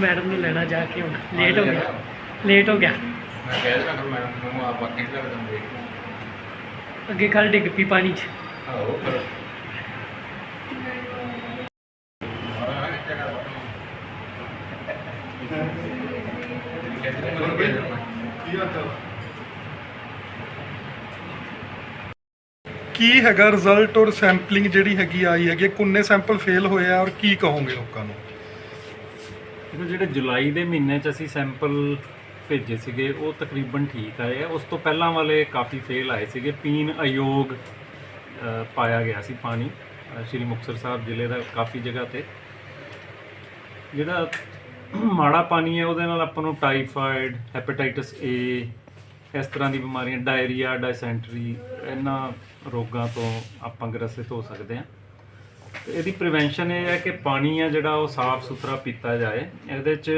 Madam ਨੂੰ ਲੈਣਾ ਜਾ ਕੇ ਹੁਣ। ਲੇਟ ਹੋ ਗਿਆ। ਲੇਟ ਹੋ ਗਿਆ। ਮੈਂ ਕਹਿ ਰਿਹਾ ਕਿ ਮੈਡਮ ਨੂੰ ਆ ਬਾਕੀ ਲੱਗ ਦੰਦੇ ਅੱਗੇ ਕੱਲ ਡਿੱਗ ਪਈ ਪਾਣੀ 'ਚ। ਆਹੋ ਪਰ ਕੀ ਹੈਗਾ ਰਿਜ਼ਲਟ ਔਰ ਸੈਂਪਲਿੰਗ ਜਿਹੜੀ ਹੈਗੀ ਆਈ ਹੈਗੀ ਹੈ? ਕਿੰਨੇ ਸੈਂਪਲ ਫੇਲ ਹੋਏ ਆ ਔਰ ਕੀ ਕਹੋਗੇ ਲੋਕਾਂ ਨੂੰ? ਦੇਖੋ ਜਿਹੜੇ ਜੁਲਾਈ ਦੇ ਮਹੀਨੇ 'ਚ ਅਸੀਂ ਸੈਂਪਲ ਭੇਜੇ ਸੀਗੇ, ਉਹ ਤਕਰੀਬਨ ਠੀਕ ਆਏ ਆ। ਉਸ ਤੋਂ ਪਹਿਲਾਂ ਵਾਲੇ ਕਾਫੀ ਫੇਲ ਆਏ ਸੀਗੇ। ਪੀਣ ਅਯੋਗ ਪਾਇਆ ਗਿਆ ਸੀ ਪਾਣੀ ਸ਼੍ਰੀ ਮੁਕਤਸਰ ਸਾਹਿਬ ਜ਼ਿਲ੍ਹੇ ਦਾ ਕਾਫੀ ਜਗ੍ਹਾ ਤੇ। ਜਿਹੜਾ ਮਾੜਾ ਪਾਣੀ ਹੈ, ਉਹਦੇ ਨਾਲ ਆਪਾਂ ਨੂੰ ਟਾਈਫਾਇਡ ਹੈਪੇਟਾਈਟਸ ਏ ਇਸ ਤਰ੍ਹਾਂ ਦੀ ਬਿਮਾਰੀਆਂ, ਡਾਇਰੀਆ, ਡਾਇਸੈਂਟਰੀ, ਇਹਨਾਂ ਰੋਗਾਂ ਤੋਂ ਆਪਾਂ ਗ੍ਰਸਿਤ ਹੋ ਸਕਦੇ ਹਾਂ। ਤੇ ਇਹਦੀ ਪ੍ਰੀਵੈਂਸ਼ਨ ਇਹ ਹੈ ਕਿ ਪਾਣੀ ਆ ਜਿਹੜਾ ਉਹ ਸਾਫ਼ ਸੁਥਰਾ ਪੀਤਾ ਜਾਏ। ਇਹਦੇ ਚ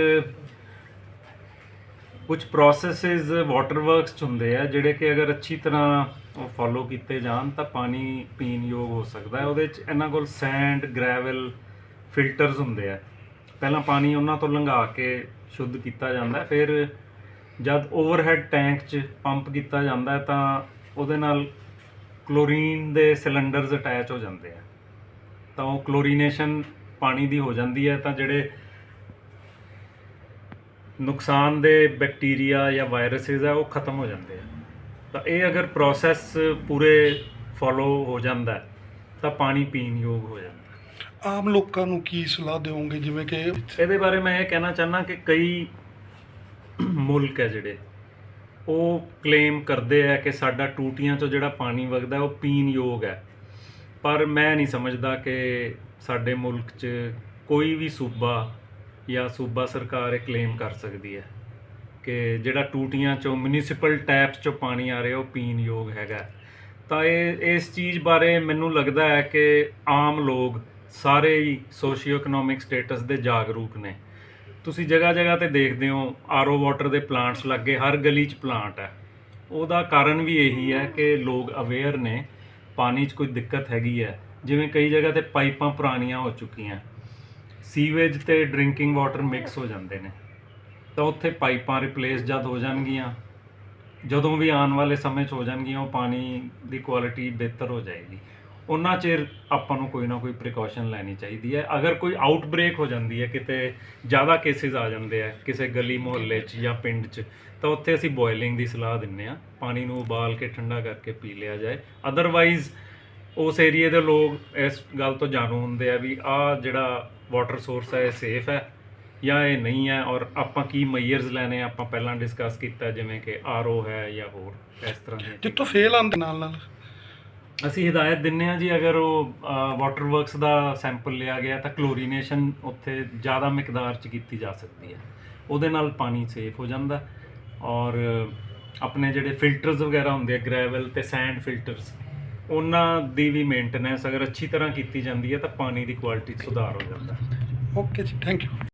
ਕੁਝ ਪ੍ਰੋਸੈਸਸ ਵਾਟਰ ਵਰਕਸ ਹੁੰਦੇ ਆ, ਜਿਹੜੇ ਕਿ ਅਗਰ ਅੱਛੀ ਤਰ੍ਹਾਂ ਉਹ ਫੋਲੋ ਕੀਤੇ ਜਾਣ ਤਾਂ ਪਾਣੀ ਪੀਣ ਯੋਗ ਹੋ ਸਕਦਾ ਹੈ। ਉਹਦੇ ਚ ਇਹਨਾਂ ਕੋਲ ਸੈਂਡ ਗ੍ਰੈਵਲ ਫਿਲਟਰਸ ਹੁੰਦੇ ਆ। ਪਹਿਲਾਂ ਪਾਣੀ ਉਹਨਾਂ ਤੋਂ ਲੰਘਾ ਕੇ ਸ਼ੁੱਧ ਕੀਤਾ ਜਾਂਦਾ ਫਿਰ ਜਦ ਓਵਰਹੈਡ ਟੈਂਕ 'ਚ ਪੰਪ ਕੀਤਾ ਜਾਂਦਾ ਹੈ ਤਾਂ ਉਹਦੇ ਨਾਲ ਕਲੋਰੀਨ ਦੇ ਸਿਲੰਡਰਸ ਅਟੈਚ ਹੋ ਜਾਂਦੇ ਆ। ਤਾਂ ਉਹ ਕਲੋਰੀਨੇਸ਼ਨ ਪਾਣੀ ਦੀ ਹੋ ਜਾਂਦੀ ਹੈ ਤਾਂ ਜਿਹੜੇ ਨੁਕਸਾਨਦੇ ਬੈਕਟੀਰੀਆ ਜਾਂ ਵਾਇਰਸਿਸ ਆ ਉਹ ਖਤਮ ਹੋ ਜਾਂਦੇ ਆ। ਤਾਂ ਇਹ ਅਗਰ ਪ੍ਰੋਸੈਸ ਪੂਰੇ ਫੋਲੋ ਹੋ ਜਾਂਦਾ ਹੈ, ਤਾਂ ਪਾਣੀ ਪੀਣ ਯੋਗ ਹੋ ਜਾਂਦਾ। ਆਮ ਲੋਕਾਂ ਨੂੰ ਕੀ ਸਲਾਹ ਦਿਓਗੇ? ਜਿਵੇਂ ਕਿ ਇਹਦੇ ਬਾਰੇ ਮੈਂ ਇਹ ਕਹਿਣਾ ਚਾਹਨਾ ਕਿ ਕਈ ਮੁਲਕ ਹੈ ਜਿਹੜੇ, ਉਹ ਕਲੇਮ ਕਰਦੇ ਆ ਕਿ ਸਾਡਾ ਟੂਟੀਆਂ ਚੋਂ ਜਿਹੜਾ ਪਾਣੀ ਵਗਦਾ, ਉਹ ਪੀਣ ਯੋਗ ਹੈ। ਪਰ ਮੈਂ ਨਹੀਂ ਸਮਝਦਾ ਕਿ ਸਾਡੇ ਮੁਲਕ 'ਚ ਕੋਈ ਵੀ ਸੂਬਾ ਜਾਂ ਸੂਬਾ ਸਰਕਾਰ ਇਹ ਕਲੇਮ ਕਰ ਸਕਦੀ ਹੈ ਕਿ ਜਿਹੜਾ ਟੂਟੀਆਂ ਚੋਂ ਮਿਊਨਿਸਪਲ ਟੈਪਸ ਚੋਂ ਪਾਣੀ ਆ ਰਿਹਾ, ਉਹ ਪੀਣ ਯੋਗ ਹੈਗਾ। ਤਾਂ ਇਹ, ਇਸ ਚੀਜ਼ ਬਾਰੇ ਮੈਨੂੰ ਲੱਗਦਾ ਹੈ ਕਿ ਆਮ ਲੋਕ ਸਾਰੇ ਹੀ ਸੋਸ਼ੀਓ ਇਕਨੋਮਿਕ ਸਟੇਟਸ ਦੇ ਜਾਗਰੂਕ ਨੇ। ਤੁਸੀਂ ਜਗ੍ਹਾ ਜਗ੍ਹਾ ਤੇ ਦੇਖਦੇ ਹੋ, ਆਰਓ ਵਾਟਰ ਦੇ ਪਲਾਂਟਸ ਲੱਗੇ, ਹਰ ਗਲੀ 'ਚ ਪਲਾਂਟ ਹੈ। ਉਹਦਾ ਕਾਰਨ ਵੀ ਇਹੀ ਹੈ ਕਿ ਲੋਕ ਅਵੇਅਰ ਨੇ, ਪਾਣੀ 'ਚ ਕੋਈ ਦਿੱਕਤ ਹੈਗੀ ਹੈ। ਜਿਵੇਂ ਕਈ ਜਗ੍ਹਾ ਤੇ ਪਾਈਪਾਂ ਪੁਰਾਣੀਆਂ ਹੋ ਚੁੱਕੀਆਂ। ਸੀਵੇਜ ਤੇ ਡਰਿੰਕਿੰਗ ਵਾਟਰ ਮਿਕਸ ਹੋ ਜਾਂਦੇ ਨੇ। ਤਾਂ ਉੱਥੇ ਪਾਈਪਾਂ ਰਿਪਲੇਸ ਜਦ ਹੋ ਜਾਣਗੀਆਂ, ਜਦੋਂ ਵੀ ਆਉਣ ਵਾਲੇ ਸਮੇਂ 'ਚ ਹੋ ਜਾਣਗੀਆਂ, ਉਹ ਪਾਣੀ ਦੀ ਕੁਆਲਿਟੀ ਬਿਹਤਰ ਹੋ ਜਾਏਗੀ। ਉਹਨਾਂ ਚਿਰ ਆਪਾਂ ਨੂੰ ਕੋਈ ਨਾ ਕੋਈ ਪ੍ਰੀਕਾਸ਼ਨ ਲੈਣੀ ਚਾਹੀਦੀ ਹੈ। ਅਗਰ ਕੋਈ ਆਊਟਬ੍ਰੇਕ ਹੋ ਜਾਂਦੀ ਹੈ, ਕਿਤੇ ਜ਼ਿਆਦਾ ਕੇਸਿਸ ਆ ਜਾਂਦੇ ਆ, ਕਿਸੇ ਗਲੀ ਮੁਹੱਲੇ 'ਚ ਜਾਂ ਪਿੰਡ 'ਚ, ਤਾਂ ਉੱਥੇ ਅਸੀਂ ਬੋਇਲਿੰਗ ਦੀ ਸਲਾਹ ਦਿੰਨੇ ਆ ਪਾਣੀ ਨੂੰ ਉਬਾਲ ਕੇ ਠੰਡਾ ਕਰਕੇ ਪੀ ਲਿਆ ਜਾਏ। ਅਦਰਵਾਈਜ਼ ਉਸ ਏਰੀਏ ਦੇ ਲੋਕ ਇਸ ਗੱਲ ਤੋਂ ਜਾਣੂ ਹੁੰਦੇ ਆ ਵੀ ਆ ਜਿਹੜਾ ਵਾਟਰ ਸੋਰਸ ਹੈ, ਇਹ ਸੇਫ ਹੈ ਜਾਂ ਇਹ ਨਹੀਂ ਹੈ ਔਰ ਆਪਾਂ ਕੀ ਮੈਜਰਸ ਲੈਣੇ ਆਪਾਂ ਪਹਿਲਾਂ ਡਿਸਕਸ ਕੀਤਾ, ਜਿਵੇਂ ਕਿ ਆਰਓ ਹੈ ਜਾਂ ਹੋਰ, ਇਸ ਤਰ੍ਹਾਂ ਦੀਆਂ ਜਿੱਥੋਂ ਫੇਲ ਆਉਂਦੇ ਨਾਲ ਨਾਲ। ਅਸੀਂ ਹਦਾਇਤ ਦਿੰਨੇ ਆ ਜੀ, ਅਗਰ ਉਹ ਵਾਟਰ ਵਰਕਸ ਦਾ ਸੈਂਪਲ ਲਿਆ ਗਿਆ ਤਾਂ ਕਲੋਰੀਨੇਸ਼ਨ ਉੱਥੇ ਜ਼ਿਆਦਾ ਮਿਕਦਾਰ ਚ ਕੀਤੀ ਜਾ ਸਕਦੀ ਹੈ। ਉਹਦੇ ਨਾਲ ਪਾਣੀ ਸੇਫ ਹੋ ਜਾਂਦਾ ਔਰ ਆਪਣੇ ਜਿਹੜੇ ਫਿਲਟਰਸ ਵਗੈਰਾ ਹੁੰਦੇ ਆ ਗ੍ਰੈਵਲ ਤੇ ਸੈਂਡ ਫਿਲਟਰਸ ਉਹਨਾਂ ਦੀ ਵੀ ਮੇਨਟੇਨੈਂਸ ਅਗਰ ਅੱਛੀ ਤਰ੍ਹਾਂ ਕੀਤੀ ਜਾਂਦੀ ਹੈ ਤਾਂ ਪਾਣੀ ਦੀ ਕੁਆਲਿਟੀ 'ਚ ਸੁਧਾਰ ਹੋ ਜਾਂਦਾ। ਓਕੇ ਜੀ ਥੈਂਕ ਯੂ